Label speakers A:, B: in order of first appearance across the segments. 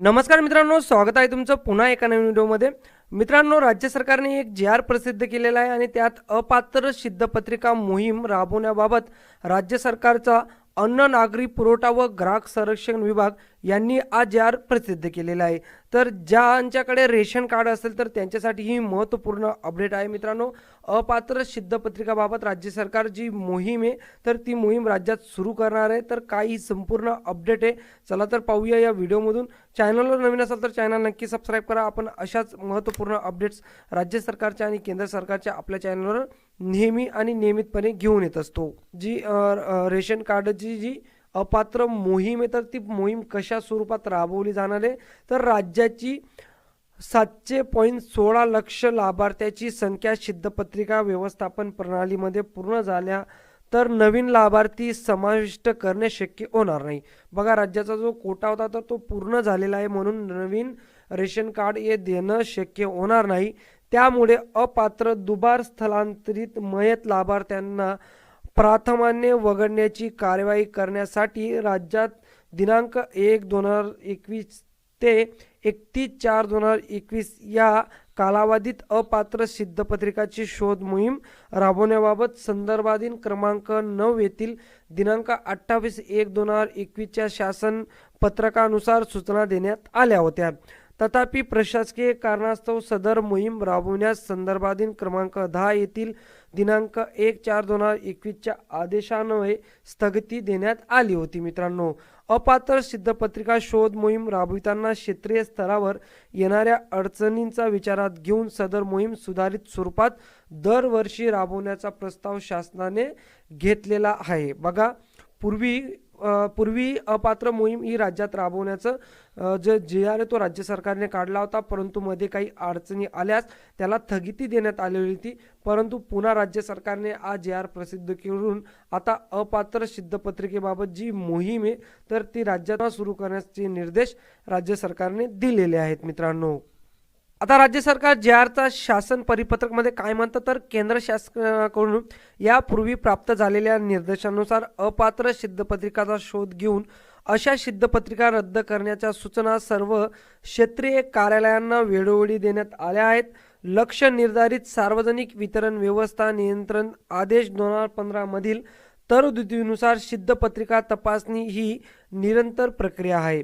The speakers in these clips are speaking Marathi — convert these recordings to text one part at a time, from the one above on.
A: नमस्कार मित्रांनो स्वागत आहे तुमचं पुन्हा एका नवीन व्हिडिओमध्ये. मित्रांनो राज्य सरकारने एक जी आर प्रसिद्ध केलेला आहे आणि त्यात अपात्र सिद्धपत्रिका मोहीम राबवण्याबाबत राज्य सरकारचा अन्न नागरी पुरवठा व ग्राहक संरक्षण विभाग यांनी आज जी आर प्रसिद्ध केलेला आहे. तर ज्यांच्याकडे रेशन कार्ड असेल तर त्यांच्यासाठी ही महत्त्वपूर्ण अपडेट आहे मित्रांनो. अपात्र सिद्धपत्रिकाबाबत राज्य सरकार जी मोहीम आहे तर ती मोहीम राज्यात सुरू करणार आहे. तर काही संपूर्ण अपडेट आहे चला तर पाहूया या व्हिडिओमधून. चॅनलवर नवीन असाल तर चॅनल नक्की सबस्क्राईब करा. आपण अशाच महत्त्वपूर्ण अपडेट्स राज्य सरकारच्या आणि केंद्र सरकारच्या आपल्या चॅनलवर नेहमी आणि नियमितपणे घेऊन येत असतो. जी रेशन कार्डची जी अपात्र मोहीम आहे तर ती मोहीम कशा स्वरूपात राबवली जाणार आहे? तर राज्याची सातशे पॉईंट सोळा लक्ष लाभार्थ्याची संख्या सिद्धपत्रिका व्यवस्थापन प्रणालीमध्ये पूर्ण झाल्या तर नवीन लाभार्थी समाविष्ट करणे शक्य होणार नाही. बघा राज्याचा जो कोटा होता तर तो पूर्ण झालेला आहे म्हणून नवीन रेशन कार्ड हे देणं शक्य होणार नाही. त्यामुळे अपात्र दुबार स्थलांतरित मयत लाभार्थ्यांना प्राथमान्य वगळण्याची कारवाई करण्यासाठी राज्यात दिनांक एक दोन हजार एकवीस ते एकतीस चार दोन हजार एकवीस या कालावधीत अपात्र सिद्धपत्रिकाची शोध मोहीम राबवण्याबाबत संदर्भाधीन क्रमांक नऊ येथील दिनांक अठ्ठावीस एक दोन हजार एकवीसच्या शासन पत्रकानुसार सूचना देण्यात आल्या होत्या. तथापि प्रशासकीय कारणास्तव सदर मोहीम राबवण्यास संदर्भाधीन क्रमांक दहा येथील दिनांक एक चार दोन हजार एकवीसच्या आदेशान्वये स्थगिती देण्यात आली होती मित्रांनो. अपात्र सिद्धपत्रिका शोध मोहीम राबविताना क्षेत्रीय स्तरावर येणाऱ्या अडचणींचा विचारात घेऊन सदर मोहीम सुधारित स्वरूपात दरवर्षी राबवण्याचा प्रस्ताव शासनाने घेतलेला आहे. बघा पूर्वी पूर्वी अपात्र मोहीम ही राज्यात राबवण्याचं जे जे आर तो राज्य सरकारने काढला होता परंतु मध्ये काही अडचणी आल्यास त्याला स्थगिती देण्यात आलेली होती. परंतु पुन्हा राज्य सरकारने आज जे आर प्रसिद्ध करून आता अपात्र सिद्धपत्रिकेबाबत जी मोहीम आहे तर ती राज्यात सुरू करण्याचे निर्देश राज्य सरकारने दिलेले आहेत मित्रांनो. आता राज्य सरकार जे आरचा शासन परिपत्रकमध्ये काय म्हणतं तर केंद्र शासनाकडून यापूर्वी प्राप्त झालेल्या निर्देशानुसार अपात्र सिद्धपत्रिकाचा शोध घेऊन अशा सिद्धपत्रिका रद्द करण्याच्या सूचना सर्व क्षेत्रीय कार्यालयांना वेळोवेळी देण्यात आल्या आहेत. लक्ष निर्धारित सार्वजनिक वितरण व्यवस्था नियंत्रण आदेश दोन हजार पंधरामधील तरतुदीनुसार सिद्धपत्रिका तपासणी ही निरंतर प्रक्रिया आहे.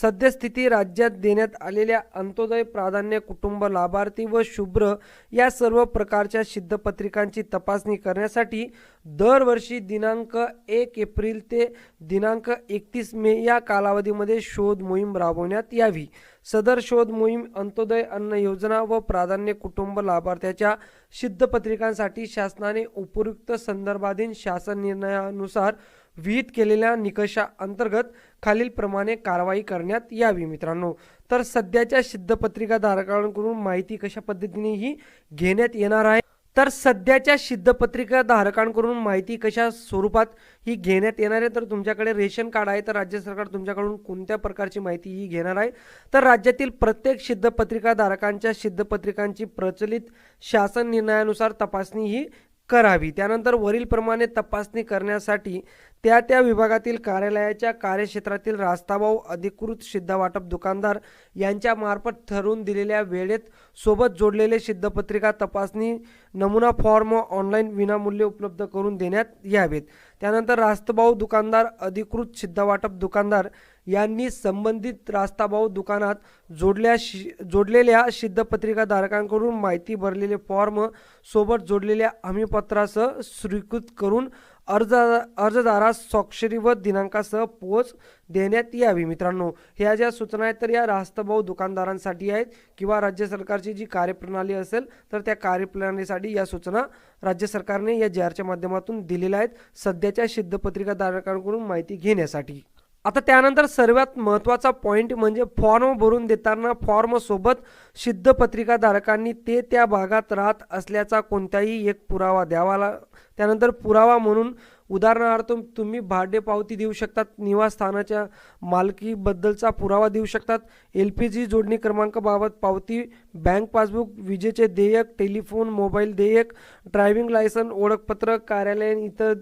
A: सद्यस्थिती राज्यात देण्यात आलेल्या अंत्योदय प्राधान्य कुटुंब लाभार्थी व शुभ्र या सर्व प्रकारच्या सिद्धपत्रिकांची तपासणी करण्यासाठी दरवर्षी दिनांक एक एप्रिल ते दिनांक एकतीस मे या कालावधीमध्ये शोध मोहीम राबवण्यात यावी. सदर शोध मोहीम अंत्योदय अन्न योजना व प्राधान्य कुटुंब लाभार्थ्याच्या सिद्धपत्रिकांसाठी शासनाने उपयुक्त संदर्भाधीन शासन निर्णयानुसार विहित केलेल्या निकषा अंतर्गत खालीलप्रमाणे कारवाई करण्यात यावी मित्रांनो. तर सध्याच्या सिद्धपत्रिका धारकांकडून माहिती कशा पद्धतीने ही घेण्यात येणार आहे? तर सध्याच्या सिद्धपत्रिका धारकांकडून माहिती कशा स्वरूपात ही घेण्यात येणार आहे? तर तुमच्याकडे रेशन कार्ड आहे तर राज्य सरकार तुमच्याकडून कोणत्या प्रकारची माहिती ही घेणार आहे? तर राज्यातील प्रत्येक सिद्धपत्रिका धारकांच्या सिद्धपत्रिकांची प्रचलित शासन निर्णयानुसार तपासणी ही करावी. त्यानंतर वरीलप्रमाणे तपासणी करण्यासाठी त्या त्या विभागातील कार्यालयाच्या कार्यक्षेत्रातील रास्ताभाऊ अधिकृत सिद्धवाटप दुकानदार यांच्या मार्फत ठरवून दिलेल्या वेळेत सोबत जोडलेले सिद्धपत्रिका तपासणी नमुना फॉर्म ऑनलाईन विनामूल्य उपलब्ध करून देण्यात यावेत. त्यानंतर रास्ताभाऊ दुकानदार अधिकृत सिद्धवाटप दुकानदार यांनी संबंधित रास्ताभाऊ दुकानात जोडल्या शि जोडलेल्या सिद्धपत्रिकाधारकांकडून माहिती भरलेले फॉर्म सोबत जोडलेल्या हमीपत्रासह स्वीकृत करून अर्ज अर्जदारास स्वाक्षरी व दिनांकासह पोच देण्यात यावी. मित्रांनो ह्या ज्या सूचना आहेत तर या रास्तभाऊ दुकानदारांसाठी आहेत किंवा राज्य सरकारची जी कार्यप्रणाली असेल तर त्या कार्यप्रणालीसाठी या सूचना राज्य सरकारने या जी आरच्या माध्यमातून दिलेल्या आहेत. सध्याच्या सिद्धपत्रिकाधारकांकडून माहिती घेण्यासाठी. आता त्यानंतर सर्वात महत्त्वाचा पॉईंट म्हणजे फॉर्म भरून देताना फॉर्मसोबत सिद्ध पत्रिकाधारकांनी ते त्या भागात राहत असल्याचा कोणताही एक पुरावा द्यावा ला त्यानंतर पुरावा म्हणून उदाहरणार्थ तुम्ही भाडे पावती देऊ शकतात निवासस्थानाच्या मालकीबद्दलचा पुरावा देऊ शकतात एल पी जी जोडणी क्रमांकाबाबत पावती बँक पासबुक विजेचे देयक टेलिफोन मोबाईल देयक ड्रायव्हिंग लायसन ओळखपत्र कार्यालयीन इतर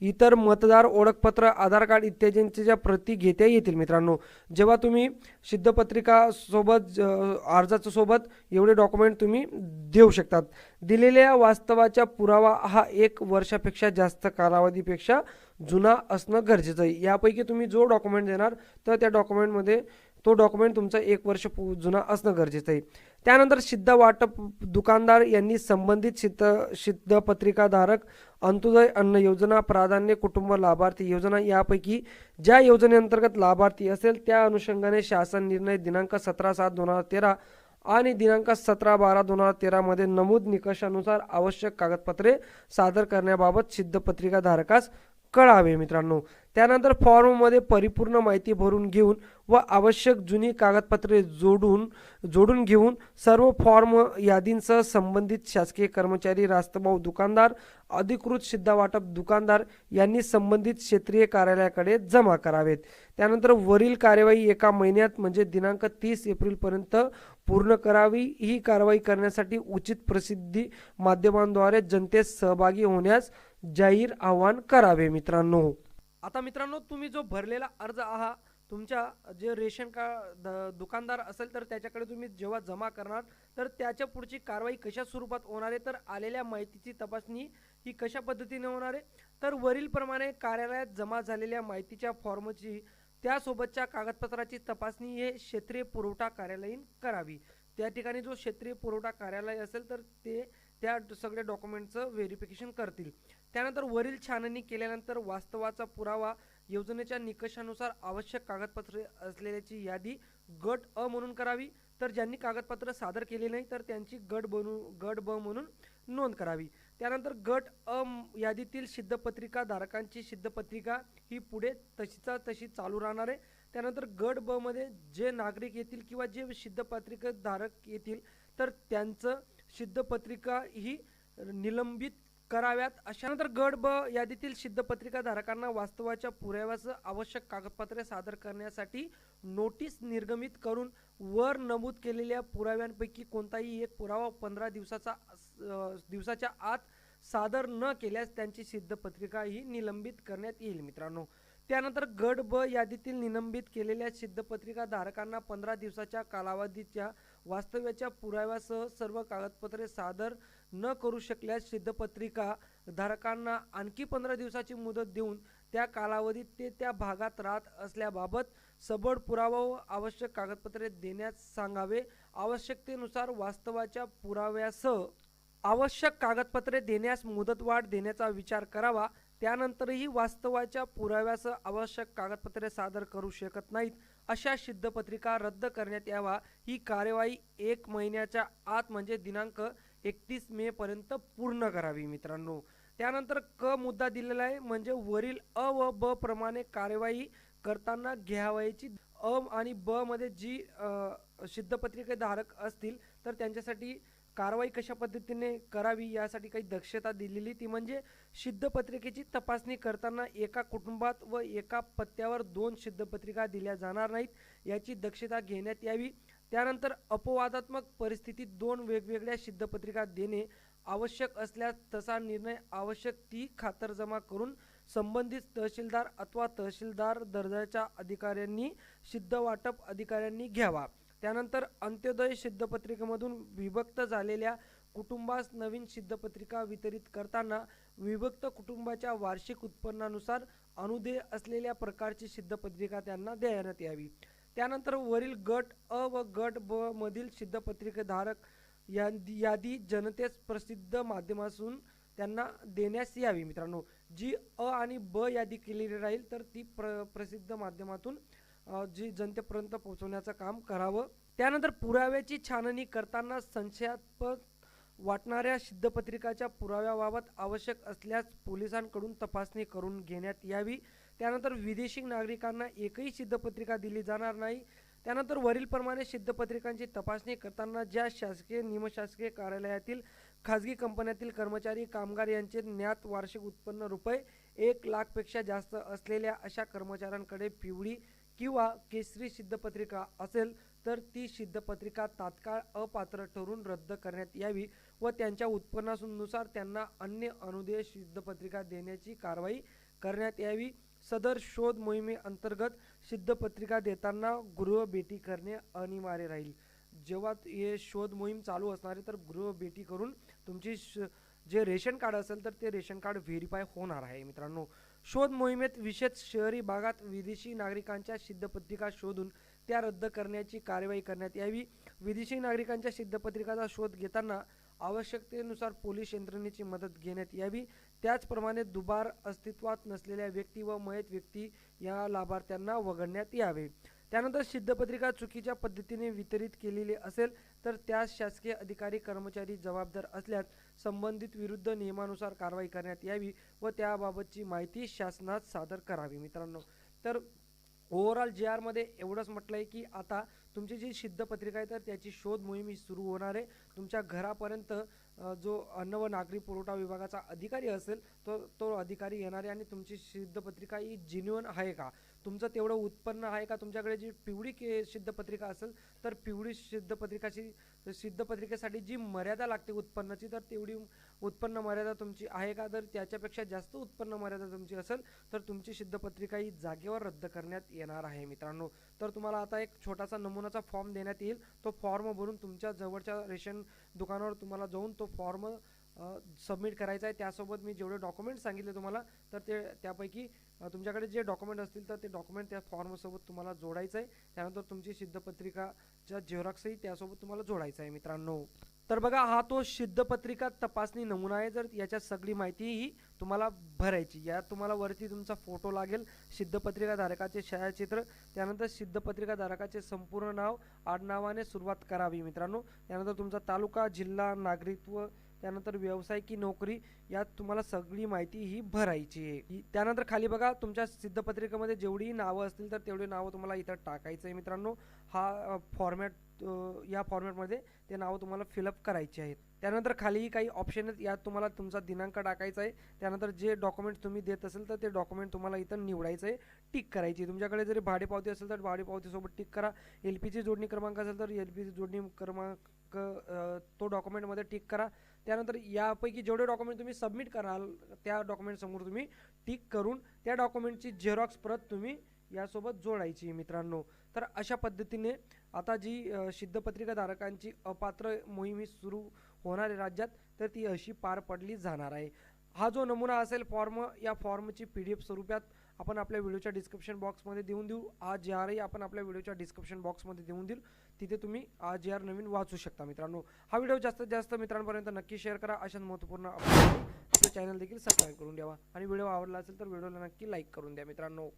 A: इतर मतदार ओळखपत्र आधार कार्ड इत्यादींच्या ज्या प्रती घेता येतील मित्रांनो जेव्हा तुम्ही सिद्धपत्रिका सोबत ज- अर्जाच्या सोबत एवढे डॉक्युमेंट तुम्ही देऊ शकतात. दिलेल्या वास्तवाचा पुरावा हा एक वर्षापेक्षा जास्त कालावधीपेक्षा जुना असणं गरजेचं आहे. यापैकी तुम्ही जो डॉक्युमेंट देणार तर त्या डॉक्युमेंटमध्ये तो डॉक्युमेंट तुमचा एक वर्ष जुना असणं गरजेचं आहे. त्यानंतर सिद्ध वाटप दुकानदार यांनी संबंधित सिद्ध सिद्ध पत्रिकाधारक अंत्योदय अन्न योजना प्राधान्य कुटुंब लाभार्थी योजना यापैकी ज्या योजनेअंतर्गत लाभार्थी असेल त्या अनुषंगाने शासन निर्णय दिनांक सतरा सात दोन हजार तेरा आणि दिनांक सतरा बारा दोन हजार तेरामध्ये नमूद निकषानुसार आवश्यक कागदपत्रे सादर करण्याबाबत सिद्ध पत्रिकाधारकास कळावे मित्रांनो. त्यानंतर फॉर्ममध्ये परिपूर्ण माहिती भरून घेऊन व आवश्यक जुनी कागदपत्रे जोडून जोडून घेऊन सर्व फॉर्म यादींसह संबंधित शासकीय कर्मचारी रास्तभाऊ दुकानदार अधिकृत सिद्धावाटप दुकानदार यांनी संबंधित क्षेत्रीय कार्यालयाकडे जमा करावेत. त्यानंतर वरील कार्यवाही एका महिन्यात म्हणजे दिनांक तीस एप्रिलपर्यंत पूर्ण करावी. ही कारवाई करण्यासाठी उचित प्रसिद्धी माध्यमांद्वारे जनतेस सहभागी होण्यास जाहीर आवाहन करावे मित्रांनो. आता मित्रांनो तुम्ही जो भरलेला अर्ज आहात तुमच्या जे रेशन कार्ड द- दुकानदार असेल तर त्याच्याकडे तुम्ही जेव्हा जमा करणार तर त्याच्या पुढची कारवाई कशा स्वरूपात होणार आहे? तर आलेल्या माहितीची तपासणी ही कशा पद्धतीने होणार आहे? तर वरीलप्रमाणे कार्यालयात जमा झालेल्या माहितीच्या फॉर्मची त्यासोबतच्या कागदपत्राची तपासणी हे क्षेत्रीय पुरवठा कार्यालयीन करावी. त्या ठिकाणी जो क्षेत्रीय पुरवठा कार्यालय असेल तर ते त्या सगळ्या डॉक्युमेंटचं व्हेरिफिकेशन करतील. त्यानंतर वरील छाननी केल्यानंतर वास्तवाचा पुरावा योजनेच्या निकषानुसार आवश्यक कागदपत्रे असलेल्याची यादी गट अ म्हणून करावी. तर ज्यांनी कागदपत्र सादर केले नाही तर त्यांची गट बनू गट ब म्हणून नोंद करावी. त्यानंतर गट अ यादीतील सिद्धपत्रिका धारकांची सिद्धपत्रिका ही पुढे तशीचा तशी चालू राहणार आहे. त्यानंतर गट ब मध्ये जे नागरिक येतील किंवा जे सिद्धपत्रिका धारक येतील तर त्यांचं सिद्धपत्रिका ही निलंबित कराव्यात. अशानंतर गड ब यादीतील सिद्धपत्रिका धारकांना वास्तवाच्या पुराव्यासह आवश्यक कागदपत्रे सादर करण्यासाठी नोटीस निर्गमित करून वर नमूद केलेल्या पुराव्यांपैकी कोणताही एक पुरावा पंधरा दिवसाचा दिवसाच्या आत सादर न केल्यास त्यांची सिद्धपत्रिका ही निलंबित करण्यात येईल मित्रांनो. त्यानंतर गड ब यादीतील निलंबित केलेल्या सिद्धपत्रिका धारकांना पंधरा दिवसाच्या कालावधीच्या वास्तव्याच्या पुराव्यासह सर्व कागदपत्रे सादर न करू शकल्यास सिद्धपत्रिका धारकांना आणखी पंधरा दिवसाची मुदत देऊन त्या कालावधीत ते त्या भागात राहत असल्याबाबत सबळ पुरावा व आवश्यक कागदपत्रे देण्यास सांगावे. आवश्यकतेनुसार वास्तवाच्या पुराव्यासह आवश्यक कागदपत्रे देण्यास मुदतवाढ देण्याचा विचार करावा. त्यानंतरही वास्तवाच्या पुराव्यासह आवश्यक कागदपत्रे सादर करू शकत नाहीत. अशा सिद्धपत्रिका रद्द करण्यात यावा. ही कार्यवाही एक महिन्याच्या आत म्हणजे दिनांक एकतीस मे पर्यंत पूर्ण करावी मित्रांनो. त्यानंतर क मुद्दा दिलेला आहे म्हणजे वरील अ व ब प्रमाणे कार्यवाही करताना घ्यावयाची. अ आणि ब मध्ये जी अ, धारक असतील तर त्यांच्यासाठी कारवाई कशा पद्धतीने करावी यासाठी काही दक्षता दिलेली ती म्हणजे सिद्धपत्रिकेची तपासणी करताना एका कुटुंबात व एका पत्त्यावर दोन सिद्धपत्रिका दिल्या जाणार नाहीत याची दक्षता घेण्यात यावी. त्यानंतर अपवादात्मक परिस्थितीत दोन वेगवेगळ्या सिद्धपत्रिका देणे आवश्यक असल्यास तसा निर्णय आवश्यक ती खातरजमा करून संबंधित तहसीलदार अथवा तहसीलदार दर्जाच्या अधिकाऱ्यांनी सिद्ध वाटप अधिकाऱ्यांनी घ्यावा. त्यानंतर अंत्योदय सिद्धपत्रिकेमधून विभक्त झालेल्या कुटुंबास नवीन सिद्धपत्रिका वितरित करताना विभक्त कुटुंबाच्या वार्षिक उत्पन्नानुसार अनुदेय असलेल्या प्रकारची सिद्धपत्रिका त्यांना देण्यात यावी. त्यानंतर वरील गट अ व गट ब मधील सिद्धपत्रिकेधारक यादी यादी जनतेस प्रसिद्ध माध्यमातून त्यांना देण्यास यावी मित्रांनो. जी अ आणि ब यादी केलेली राहील तर ती प्र प्रसिद्ध माध्यमातून जी जनतेपर्यंत पोहोचवण्याचं काम करावं. त्यानंतर पुराव्याची छाननी करताना संशयास्पद वाटणाऱ्या सिद्धपत्रिकाच्या पुराव्याबाबत आवश्यक असल्यास पोलिसांकडून तपासणी करून घेण्यात यावी. त्यानंतर विदेशी नागरिकांना एकही सिद्धपत्रिका दिली जाणार नाही. त्यानंतर वरीलप्रमाणे सिद्धपत्रिकांची तपासणी करताना ज्या शासकीय निमशासकीय कार्यालयातील खाजगी कंपन्यातील कर्मचारी कामगार यांचे ज्ञात वार्षिक उत्पन्न रुपये एक लाखपेक्षा जास्त असलेल्या अशा कर्मचाऱ्यांकडे पिवळी किंवा केसरी सिद्धपत्रिका असेल तर ती सिद्धपत्रिका तात्काळ अपात्र ठरून रद्द करण्यात यावी व त्यांच्या उत्पन्नानुसार त्यांना अन्य अनुदेय सिद्धपत्रिका देण्याची कारवाई करण्यात यावी. सदर शोध मोहिमेअंतर्गत सिद्धपत्रिका देताना गृहभेटी करणे अनिवार्य राहील. जेव्हा हे शोध मोहीम चालू असणार आहे तर गृहभेटी करून तुमची श जे रेशन कार्ड असेल तर ते रेशन कार्ड व्हेरीफाय होणार आहे मित्रांनो. शोध मोहिमेत विशेष शहरी भागात विदेशी नागरिकांच्या सिद्धपत्रिका शोधून त्या रद्द करण्याची कार्यवाही करण्यात यावी. विदेशी नागरिकांच्या सिद्धपत्रिकाचा शोध घेताना आवश्यकतेनुसार पोलीस यंत्रणेची मदत घेण्यात यावी. त्याचप्रमाणे दुबार अस्तित्वात नसलेल्या व्यक्ती व मयत व्यक्ती या लाभार्थ्यांना वगळण्यात यावे. त्यानंतर सिद्धपत्रिका चुकीच्या पद्धतीने वितरित केलेली असेल तर त्यास शासकीय अधिकारी कर्मचारी जबाबदार असल्यास संबंधित विरुद्ध नियमानुसार कारवाई करण्यात यावी व त्याबाबतची माहिती शासनात सादर करावी. मित्रांनो तर ओव्हरऑल जे आरमध्ये एवढंच म्हटलं आहे की आता तुमची जी सिद्धपत्रिका आहे तर त्याची शोध मोहीम ही सुरू होणार आहे. तुमच्या घरापर्यंत जो अन्न व नागरी पुरवठा विभागाचा अधिकारी असेल तो तो अधिकारी येणार आहे आणि तुमची सिद्धपत्रिका ही जिन्युअन आहे का? तुमचं तेवढं उत्पन्न आहे का? तुमच्याकडे जी पिवळी के सिद्धपत्रिका असेल तर पिवळी सिद्धपत्रिकाची सिद्धपत्रिकेसाठी जी मर्यादा लागते उत्पन्नाची तर तेवढी उत्पन्न मर्यादा तुमची आहे का? जर त्याच्यापेक्षा जास्त उत्पन्न मर्यादा तुमची असेल तर तुमची सिद्धपत्रिका ही जागेवर रद्द करण्यात येणार आहे मित्रांनो. तर तुम्हाला आता एक छोटासा नमुनाचा फॉर्म देण्यात येईल. तो फॉर्म भरून तुमच्या जवळच्या रेशन दुकानावर तुम्हाला जाऊन तो फॉर्म सबमिट करायचा आहे. त्यासोबत मी जेवढे डॉक्युमेंट सांगितले तुम्हाला तर ते त्यापैकी तुमच्याकडे जे डॉक्युमेंट असतील तर ते डॉक्युमेंट त्या फॉर्मसोबत तुम्हाला जोडायचं आहे. त्यानंतर तुमची सिद्धपत्रिकाच्या झेरॉक्सही त्यासोबत तुम्हाला जोडायचं आहे मित्रांनो. तर बघा हा तो सिद्धपत्रिका तपासणी नमुना आहे. जर याच्यात सगळी माहिती ही तुम्हाला भरायची यात तुम्हाला वरती तुमचा फोटो लागेल सिद्धपत्रिकाधारकाचे छायाचित्र त्यानंतर सिद्धपत्रिकाधारकाचे संपूर्ण नाव आडनावाने सुरुवात करावी मित्रांनो. त्यानंतर तुमचा तालुका जिल्हा नागरिकत्व त्यानंतर व्यवसाय की नोकरी यात तुम्हाला सगळी माहिती ही भरायची आहे. ही- त्यानंतर खाली बघा तुमच्या सिद्धपत्रिकेमध्ये जेवढी नावं असतील तर तेवढी नावं तुम्हाला इथं टाकायचं आहे मित्रांनो. हा फॉर्मॅट या फॉर्मॅटमध्ये ते नावं तुम्हाला फिलअप करायची आहेत. त्यानंतर खालीही काही ऑप्शन आहेत यात तुम्हाला तुमचा दिनांक टाकायचा आहे. त्यानंतर जे डॉक्युमेंट तुम्ही देत असेल तर ते डॉक्युमेंट तुम्हाला इथं निवडायचं आहे. टिक करायची तुमच्याकडे जरी भाडेपावती असेल तर भाडेपावतीसोबत टिक करा. एल पीची जोडणी क्रमांक असेल तर एल पीची जोडणी क्रमांक तो डॉक्युमेंटमध्ये टिक करा. त्यानंतर यापैकी जेवढे डॉक्युमेंट तुम्ही सबमिट कराल त्या डॉक्युमेंटसमोर तुम्ही टिक करून त्या डॉक्युमेंटची झेरॉक्स प्रत तुम्ही यासोबत जोडायची मित्रांनो. तर अशा पद्धतीने आता जी सिद्धपत्रिकाधारकांची सिद्धपत्रिका धारकांची अपात्र मोहीम ही सुरू होणार आहे राज्यात तर ती अशी पार पडली जाणार आहे. हा जो नमुना असेल फॉर्म या फॉर्मची पी डी एफ स्वरूपात आपण आपल्या व्हिडिओच्या डिस्क्रिप्शन बॉक्समध्ये देऊन देऊ. आज जे आरही आपण आपल्या व्हिडिओच्या डिस्क्रिप्शन बॉक्समध्ये देऊन देऊ तिथे तुम्ही आज जे आर नवीन वाचू शकता मित्रांनो. हा व्हिडिओ जास्तीत जास्त मित्रांपर्यंत नक्की शेअर करा. अशाच महत्त्वपूर्ण आपलं चॅनल देखील सबस्क्राईब करून द्यावा. आणि व्हिडिओ आवडला असेल तर व्हिडिओला नक्की लाईक करून द्या मित्रांनो.